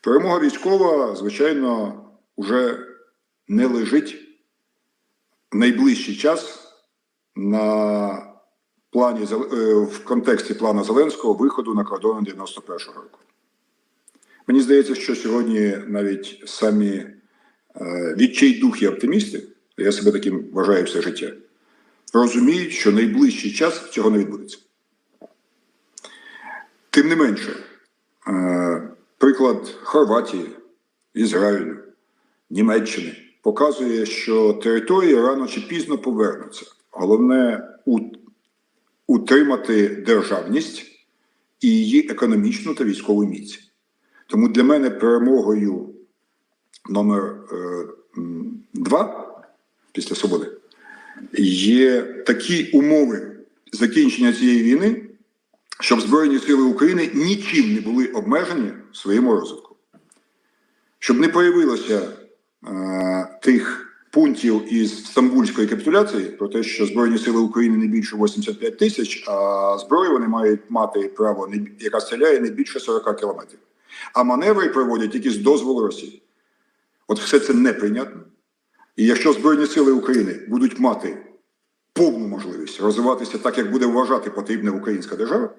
Перемога військова, звичайно, вже не лежить в найближчий час на плані е, в контексті плану Зеленського виходу на кордони 91-го року. Мені здається, що сьогодні навіть самі е, відчайдухі оптимісти, я себе таким вважаю все життя, розуміють, що найближчий час цього не відбудеться. Тим не менше, приклад Хорватії, Ізраїлю, Німеччини показує, що території рано чи пізно повернуться. Головне утримати державність і її економічну та військову міць. Тому для мене перемогою номер е, два після свободи є такі умови закінчення цієї війни, щоб Збройні Сили України нічим не були обмежені в своєму розвитку. Щоб не появилося е, тих пунктів із Стамбульської капітуляції про те, що Збройні Сили України не більше 85 тисяч, а зброю вони мають мати право, яка стріляє не більше 40 кілометрів. А маневри проводять тільки з дозволу Росії. От все це неприйнятно. І якщо Збройні Сили України будуть мати повну можливість розвиватися так, як буде вважати потрібна українська держава,